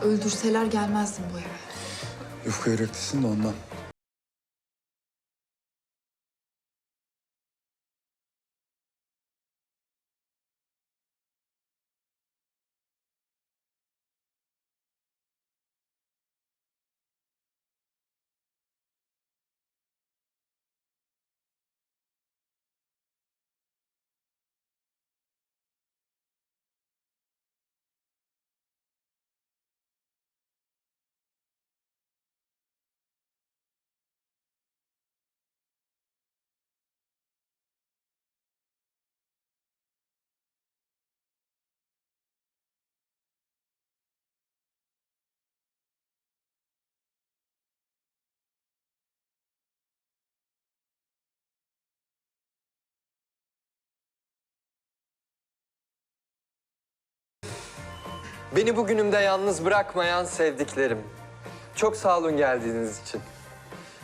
Öldürseler gelmezdim bu eve. Yufka yüreklisin de ondan. Beni bugünümde yalnız bırakmayan sevdiklerim. Çok sağ olun geldiğiniz için.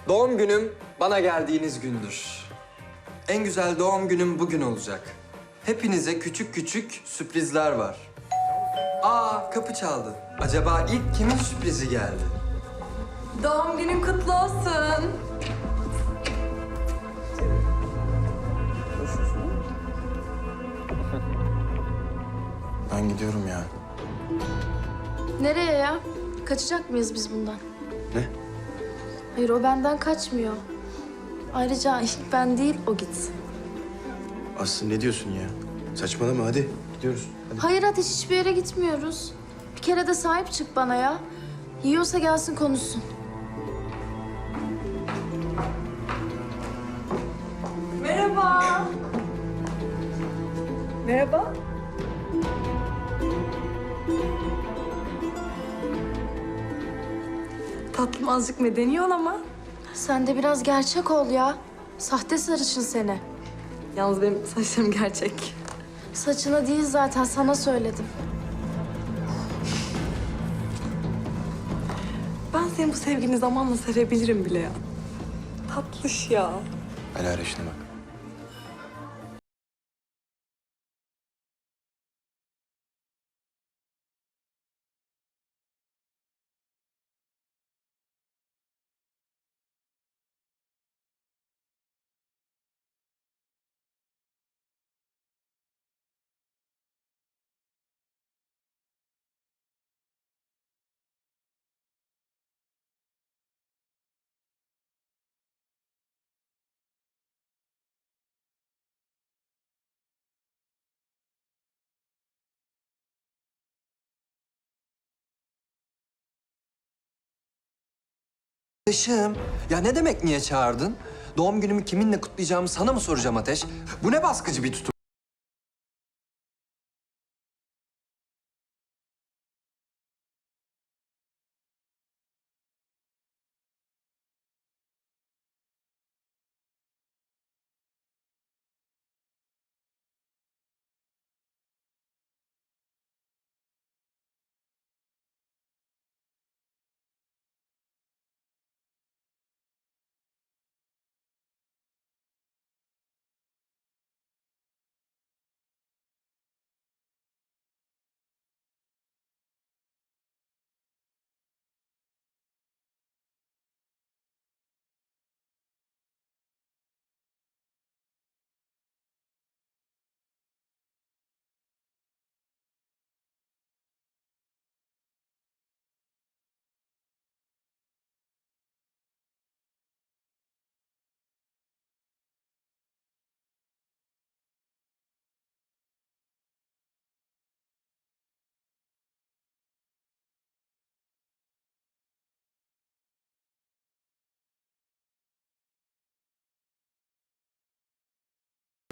Doğum günüm bana geldiğiniz gündür. En güzel doğum günüm bugün olacak. Hepinize küçük küçük sürprizler var. Aa kapı çaldı. Acaba ilk kimin sürprizi geldi? Doğum günün kutlu olsun. Ben gidiyorum ya. Nereye ya? Kaçacak mıyız biz bundan? Ne? Hayır o benden kaçmıyor. Ayrıca ilk ben değil o gitsin. Aslı ne diyorsun ya? Saçmalama hadi. Gidiyoruz. Hadi. Hayır Ateş hiçbir yere gitmiyoruz. Bir kere de sahip çık bana ya. Yiyorsa gelsin konuşsun. Merhaba. Merhaba. Tatlım azıcık medeni ol ama. Sen de biraz gerçek ol ya. Sahte sarışın seni. Yalnız benim saçlarım gerçek. Saçına değil zaten sana söyledim. Ben senin bu sevgini zamanla sevebilirim bile ya. Tatlış ya. Alara işine bak. Ateşim. Ya ne demek niye çağırdın? Doğum günümü kiminle kutlayacağımı sana mı soracağım Ateş? Bu ne baskıcı bir tutum?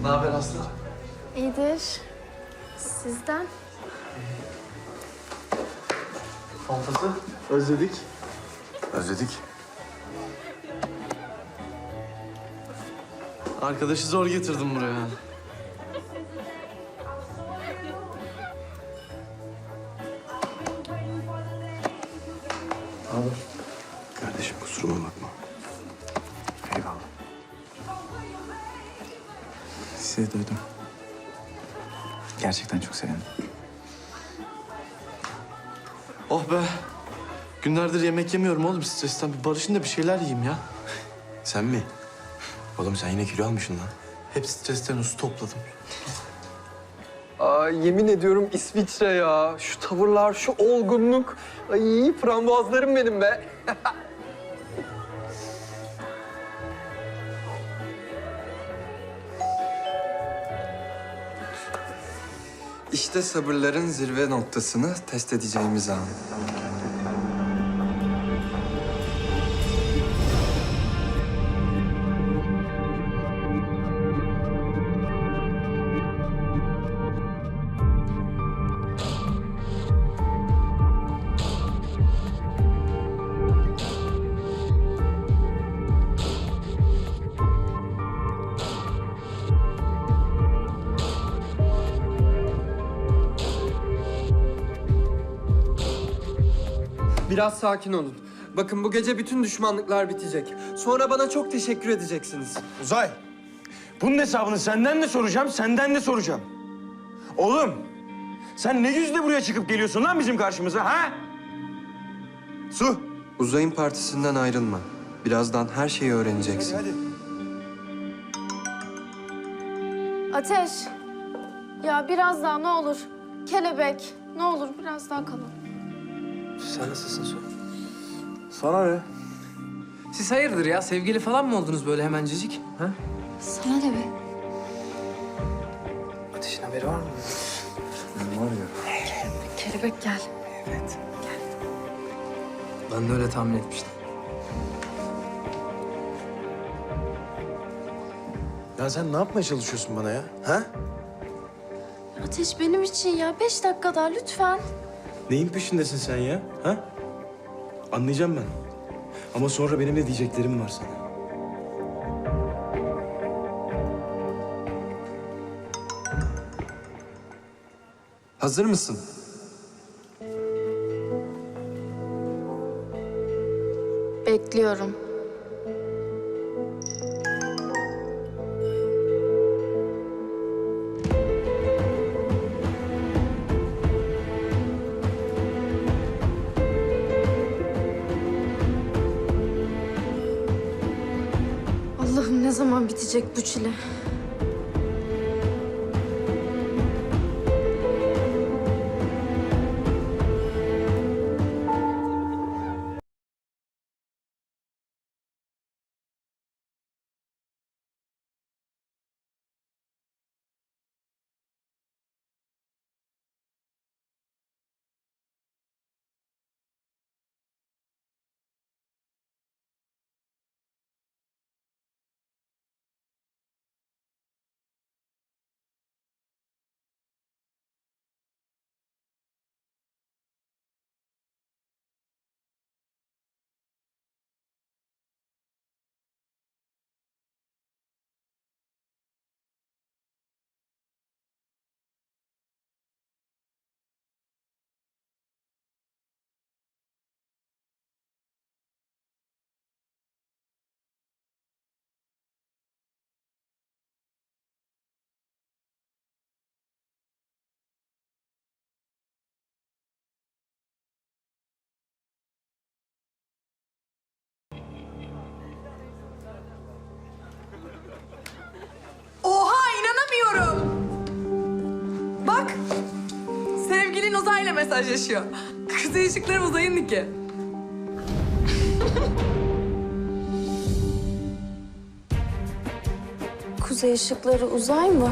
Ne haber Aslı? İyidir. Sizden? Fantası. Özledik. Özledik. Arkadaşı zor getirdim buraya. Sizi duydum. Gerçekten çok sevindim. Oh be. Günlerdir yemek yemiyorum oğlum stresten. Bir barışın da bir şeyler yiyeyim ya. Sen mi? Oğlum sen yine kilo almışsın lan. Hep stresten su topladım. Aa, yemin ediyorum İsviçre ya. Şu tavırlar, şu olgunluk. Ay frambuazlarım benim be. İşte sabırların zirve noktasını test edeceğimiz an. Biraz sakin olun. Bakın bu gece bütün düşmanlıklar bitecek. Sonra bana çok teşekkür edeceksiniz. Uzay. Bunun hesabını senden de soracağım, senden de soracağım. Oğlum, sen ne yüzle buraya çıkıp geliyorsun lan bizim karşımıza ha? Su. Uzayın partisinden ayrılma. Birazdan her şeyi öğreneceksin. Hadi. Ateş. Ya biraz daha ne olur. Kelebek. Ne olur biraz daha kalın. Sen nasılsın Su? Sana ne? Siz hayırdır ya? Sevgili falan mı oldunuz böyle hemencecik? Ha? Sana ne be? Ateşin haberi var mı? Var ya. Kelebek gel. Ben de öyle tahmin etmiştim. Ya sen ne yapmaya çalışıyorsun bana ya? Ha? Ateş benim için ya. Beş dakika daha lütfen. Neyin peşindesin sen ya? Ha? Anlayacağım ben. Ama sonra benim ne diyeceklerim var sana. Hazır mısın? Bekliyorum. Bitecek bu çile? Uzayla mesajlaşıyor. Kuzey ışıkları uzayın niki. Kuzey ışıkları uzay mı?